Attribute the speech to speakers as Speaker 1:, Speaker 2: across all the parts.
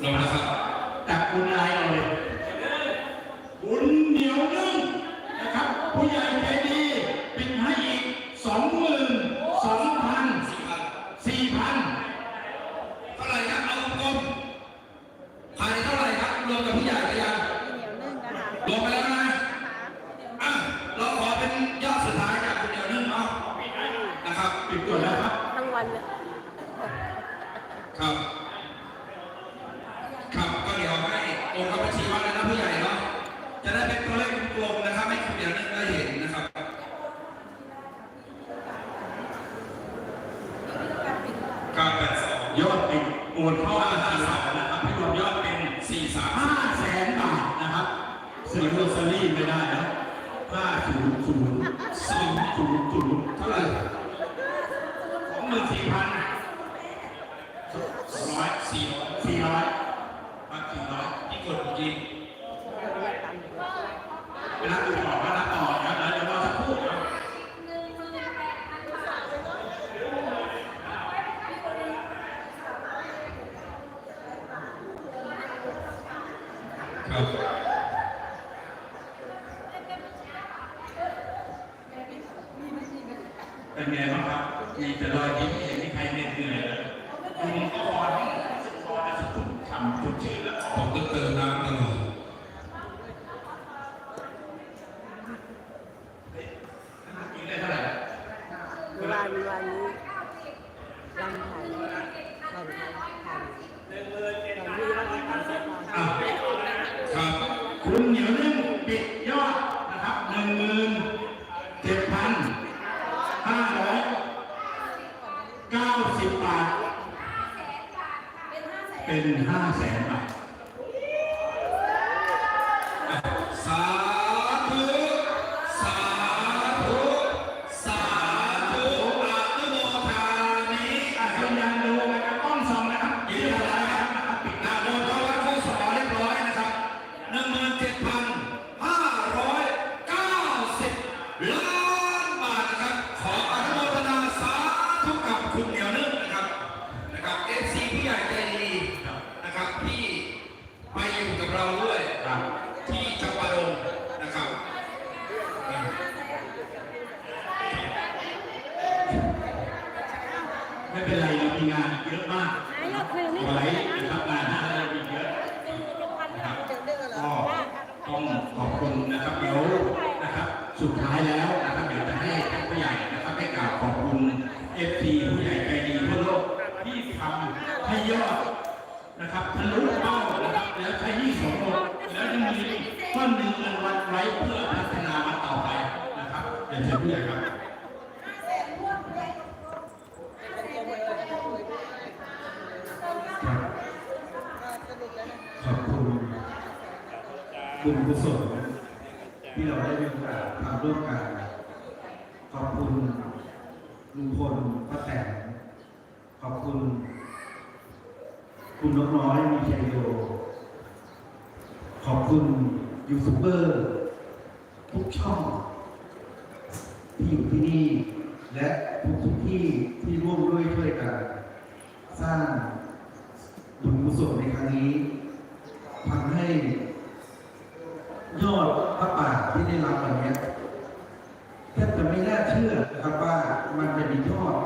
Speaker 1: เลงนะครับ
Speaker 2: จับคุณนายเรา
Speaker 3: เลยคุณเหนีย
Speaker 1: วนึ่งนะครับ ผู้ใหญ่ใจดีปิดให้อีกสองหมื่นสองพันสี่พันสี่พันเท่าไหร่ครับเอากลมภายเท่าไหร่ครับรวมกับผู้ใหญ่ไปยังรวมไปแล้วนะอะเราขอเป็นยอดสุดท้ายจากคุณเหนียวนึ่งเนานะครับปิดตัวแล้วครับทั้ง
Speaker 2: วันเลยครับ โอนเข้าอาคารสามนะครับให้รวมยอดเป็น
Speaker 1: สี่สาม
Speaker 2: ห้าแสนบาทนะครับซื้อโรซารี่ไม่ได้นะห้าศูนย์ศูนย์ศูนย์ศูนย์ศูนย์
Speaker 1: เท่าไหร่
Speaker 2: สองหมื่นสี่พัน
Speaker 1: ร้อยสี่ร้อย
Speaker 2: สี่ร้อย
Speaker 1: มากสี่ร้อยที่กดเมื่อกี้
Speaker 2: เวลาติดต่อก็รับต่อนะแล้วเดี๋ยวเราจะพูดนะ
Speaker 1: ครับ
Speaker 2: เป็นไงบ้างครับมีแต่รอยยิ้มเห็นมีใครเหน็ดเหนื่อยเลยคุณก็พอทั้งพอจะสุดทำทุกชื่อแล้ว
Speaker 1: ผมต้องเติมน้ำตลอด
Speaker 2: กินได้เท่าไหร่
Speaker 3: วันวันนี้วันไทยวันไทยไทยวันนี้วันไทยสบาย
Speaker 2: อ้าว
Speaker 1: ครับ
Speaker 2: คุณเหนียวนึ่งปิดยอดนะครับหนึ่งหมื่นเจ็ด พันห้าร้อยเก้าสิบบาท เป็นห้าแสนบาท ด้ว
Speaker 1: ยครับที่จังหวัดดงนะครับ
Speaker 2: ไม่เป็นไรเรามีงานเยอะมาก
Speaker 3: ไอ้เราคือนี่
Speaker 2: ไว้นะครับงานหน้าเรามีเยอะนะครับก็ต้องขอบคุณนะครับเดี๋ยวนะครับ สุดท้ายแล้วนะครับเดี๋ยวจะให้ท่านผู้ใหญ่นะครับได้กล่าวขอบคุณเอฟซีผู้ใหญ่ใจดีทั่วโลกที่ทำให้ยอดนะครับทะลุ เดี๋ยวเชิญผู้ใหญ่ครับครับขอบคุณบุญกุศลที่เราได้มีโอกาสทำร่วมกัน ขอบคุณลุงพลป้าแตนขอบคุณ คุณนกน้อยมีชัยโย ขอบคุณยูทูบเบอร์ทุกช่อง ที่อยู่ที่นี่ และทุกทุกๆที่ที่ร่วมด้วยช่วยกัน สร้างบุญกุศลในครั้งนี้ทำให้ยอดพระป่าที่ได้รับวันนี้แทบจะไม่น่าเชื่อนะครับว่ามันจะมียอด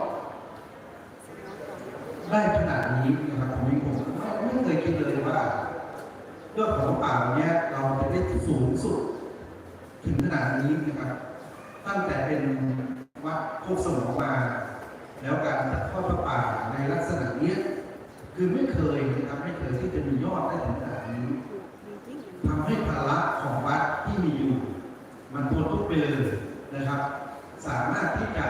Speaker 2: ได้ขนาดนี้นะครับผมผมไม่เคยคิดเลยว่ายอดของป่าเนี้ยเราจะได้สูงสุด ถึงขนาดนี้นะครับ ตั้งแต่เป็นวัดโคกสมองมา แล้วการจัดทอดพระป่าในลักษณะนี้คือไม่เคยนะครับไม่เคยที่จะมียอดได้ถึงขนาดนี้ทำให้ภาระของวัดที่มีอยู่ มันพ้นทุกไปเลยนะครับ สามารถที่จะ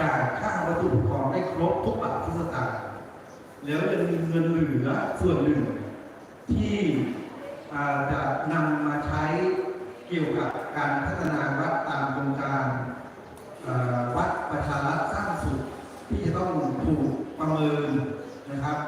Speaker 2: จ่ายค่าวัตถุอุปกรณ์ได้ครบทุกบาททุกสตางค์แล้วยังมีเงินเหลือส่วนหนึ่งที่จะนำมาใช้ เกี่ยวกับการพัฒนาวัดตามโครงการวัดประชารัฐสร้างสุขที่จะต้องถูกประเมินนะครับ